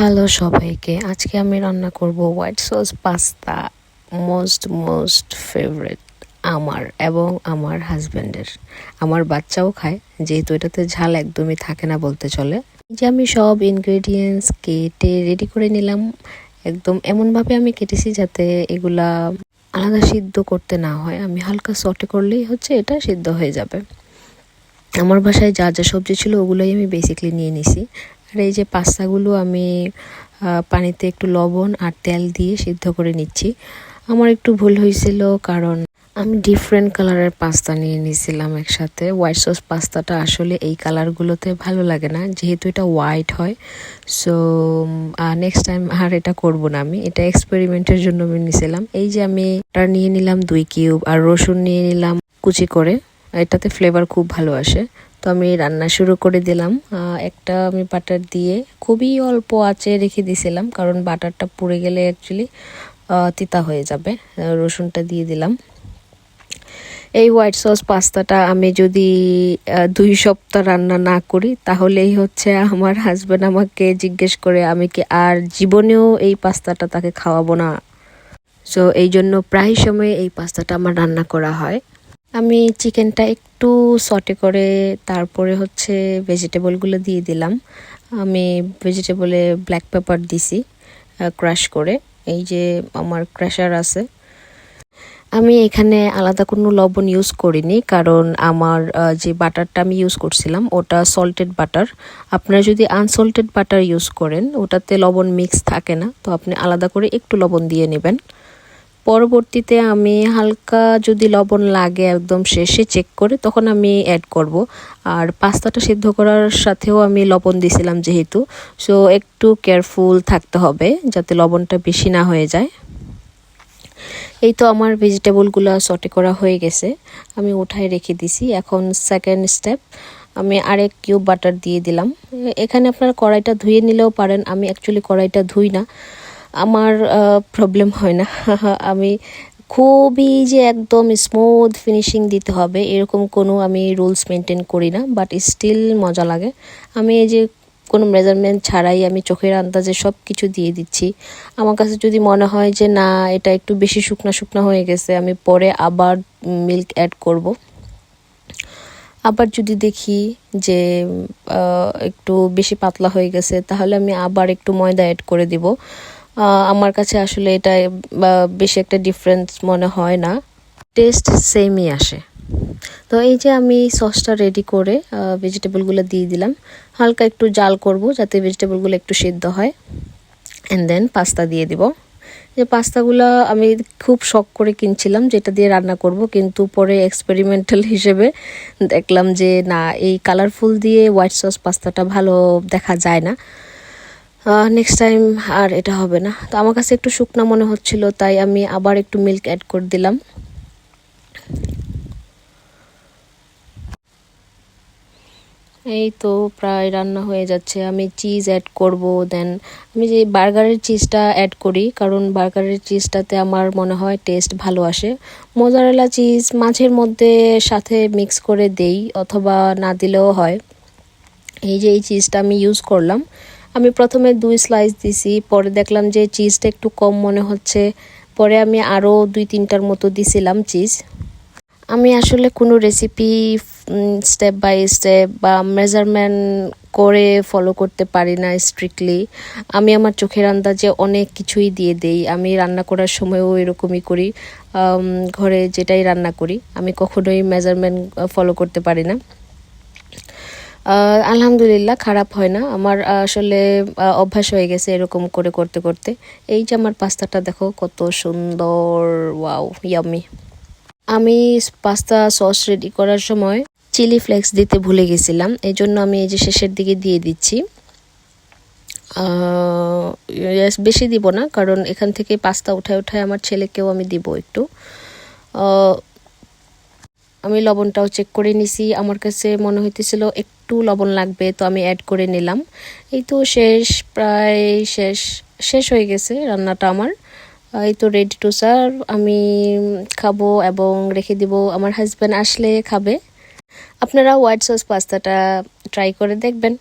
Hello সবাইকে, আজকে আমি রান্না করব white sauce pasta most most favourite আমার এবং আমার হাজব্যান্ডের আমার বাচ্চাও খায়, যেহেতু এটাতে ঝাল একদমই থাকে না বলতে চলে। যে আমি সব ইনগ্রেডিয়েন্টস কেটে রেডি করে নিলাম। একদম এমনভাবে আমি কেটেছি যাতে এগুলা আলাদা সিদ্ধ করতে না হয়। আমি হালকা সটে করলেই হচ্ছে এটা সিদ্ধ হয়ে যাবে। আমার বাসায় যা যা সবজি ছিল ওগুলোই আমি বেসিকলি নিয়ে নিছি। আর এই যে পাস্তাগুলো আমি পানিতে একটু লবণ আর তেল দিয়ে সিদ্ধ করে নিচ্ছি। আমার একটু ভুল হয়েছিল কারণ আমি ডিফারেন্ট কালারের পাস্তা নিয়ে নিয়েছিলাম একসাথে। হোয়াইট সস পাস্তাটা আসলে এই কালারগুলোতে ভালো লাগে না, যেহেতু এটা হোয়াইট হয়। সো নেক্সট টাইম আর এটা করব না আমি। এটা এক্সপেরিমেন্টের জন্য আমি নিয়েছিলাম। এই যে আমি এটা নিয়ে নিলাম দুই কিউব আর রসুন নিয়ে নিলাম কুচি করে। এটাতে ফ্লেভার খুব ভালো আসে। তো আমি রান্না শুরু করে দিলাম। একটা আমি বাটার দিয়ে খুবই অল্প আঁচে রেখে দিয়েছিলাম, কারণ বাটারটা পুড়ে গেলে অ্যাকচুয়ালি তিতা হয়ে যাবে। রসুনটা দিয়ে দিলাম। এই হোয়াইট সস পাস্তাটা আমি যদি দুই সপ্তাহ রান্না না করি, তাহলেই হচ্ছে আমার হাজব্যান্ড আমাকে জিজ্ঞেস করে, আমি কি আর জীবনেও এই পাস্তাটা তাকে খাওয়াবো না? সো এই জন্য প্রায় সময় এই পাস্তাটা আমার রান্না করা হয়। আমি চিকেনটা একটু সটে করে তারপরে হচ্ছে ভেজিটেবলগুলো দিয়ে দিলাম। আমি ভেজিটেবলে ব্ল্যাক পেপার দিছি ক্রাশ করে। এই যে আমার ক্র্যাশার আছে। আমি এখানে আলাদা কোনো লবণ ইউজ করিনি, কারণ আমার যে বাটারটা আমি ইউজ করছিলাম, ওটা সল্টেড বাটার। আপনারা যদি আনসল্টেড বাটার ইউজ করেন, ওটাতে লবণ মিক্স থাকে না, তো আপনি আলাদা করে একটু লবণ দিয়ে নেবেন। পরবর্তীতে আমি হালকা যদি লবণ লাগে একদম শেষে চেক করে তখন আমি অ্যাড করব। আর পাস্তাটা সিদ্ধ করার সাথেও আমি লবণ দিছিলাম যেহেতু। সো একটু কেয়ারফুল থাকতে হবে যাতে লবণটা বেশি না হয়ে যায়। এই তো আমার ভেজিটেবলগুলো সটে করা হয়ে গেছে। আমি উঠায় রেখে দিছি। এখন সেকেন্ড স্টেপ আমি আরেক কিউব বাটার দিয়ে দিলাম। এখানে আপনারা কড়াইটা ধুয়ে নিলেও পারেন। আমি অ্যাকচুয়ালি কড়াইটা ধুই না। আমার প্রবলেম হয় না। আমি খুবই যে একদম স্মুথ ফিনিশিং দিতে হবে, এরকম কোনো আমি রুলস মেনটেন করি না বাট স্টিল মজা লাগে। আমি এই যে কোনো মেজারমেন্ট ছাড়াই আমি চোখের আন্দাজে সব কিছু দিয়ে দিচ্ছি। আমার কাছে যদি মনে হয় যে, না, এটা একটু বেশি শুকনা শুকনা হয়ে গেছে, আমি পরে আবার মিল্ক অ্যাড করব। আবার যদি দেখি যে একটু বেশি পাতলা হয়ে গেছে, তাহলে আমি আবার একটু ময়দা অ্যাড করে দিব। আমার কাছে আসলে এটা বেশি একটা ডিফারেন্স মনে হয় না। টেস্ট সেমই আসে। তো এই যে আমি সসটা রেডি করে ভেজিটেবলগুলো দিয়ে দিলাম, হালকা একটু জাল করব যাতে ভেজিটেবলগুলো একটু সিদ্ধ হয়। অ্যান্ড দেন পাস্তা দিয়ে দিব। যে পাস্তাগুলো আমি খুব শখ করে কিনছিলাম, যেটা দিয়ে রান্না করব, কিন্তু পরে এক্সপেরিমেন্টাল হিসেবে দেখলাম যে না, এই কালারফুল দিয়ে হোয়াইট সস পাস্তাটা ভালো দেখা যায় না। নেক্সট টাইম আর এটা হবে না। তো আমার কাছে একটু শুকনা মনে হচ্ছিল, তাই আমি আবার একটু মিল্ক অ্যাড করে দিলাম। এই তো প্রায় রান্না হয়ে যাচ্ছে, আমি চিজ অ্যাড করব দেন আমি যে বার্গারের চিজটা অ্যাড করি, কারণ বার্গারের চিজটাতে আমার মনে হয় টেস্ট ভালো আসে। মোজারেলা চিজ মাছের মধ্যে সাথে মিক্স করে দেই, অথবা না দিলেও হয়। এই যে এই চিজটা আমি ইউজ করলাম আমি প্রথমে দুই স্লাইস দিছি, পরে দেখলাম যে চিজটা একটু কম মনে হচ্ছে। পরে আমি আরও দুই তিনটার মতো দিছিলাম চিজ আমি আসলে কোনো রেসিপি স্টেপ বাই স্টেপ বা মেজারমেন্ট করে ফলো করতে পারি না স্ট্রিক্টলি আমি আমার চোখের আন্দাজে অনেক কিছুই দিয়ে দেই। আমি রান্না করার সময়ও এরকমই করি। ঘরে যেটাই রান্না করি, আমি কখনোই মেজারমেন্ট ফলো করতে পারি না। আলহামদুলিল্লাহ খারাপ হয় না। আমার আসলে অভ্যাস হয়ে গেছে এরকম করে করতে করতে। এই যে আমার পাস্তাটা দেখো, কত সুন্দর, ওয়াও ইয়ামি আমি পাস্তা সস রেডি করার সময় চিলি ফ্লেক্স দিতে ভুলে গেছিলাম। এই জন্য আমি এই যে শেষের দিকে দিয়ে দিচ্ছি। বেশি দিব না, কারণ এখান থেকে পাস্তা উঠায় উঠায় আমার ছেলেকেও আমি দিব একটু। আমি লবণটাও চেক করে নিছি। আমার কাছে মনে হইতেছিল একটু লবণ লাগবে, তো আমি অ্যাড করে নিলাম। এই তো শেষ, প্রায় শেষ শেষ হয়ে গেছে রান্নাটা আমার। এই তো রেডি টু সার্ভ আমি খাব এবং রেখে দিব। আমার হাজব্যান্ড আসলে খাবে। আপনারা হোয়াইট সস পাস্তাটা ট্রাই করে দেখবেন।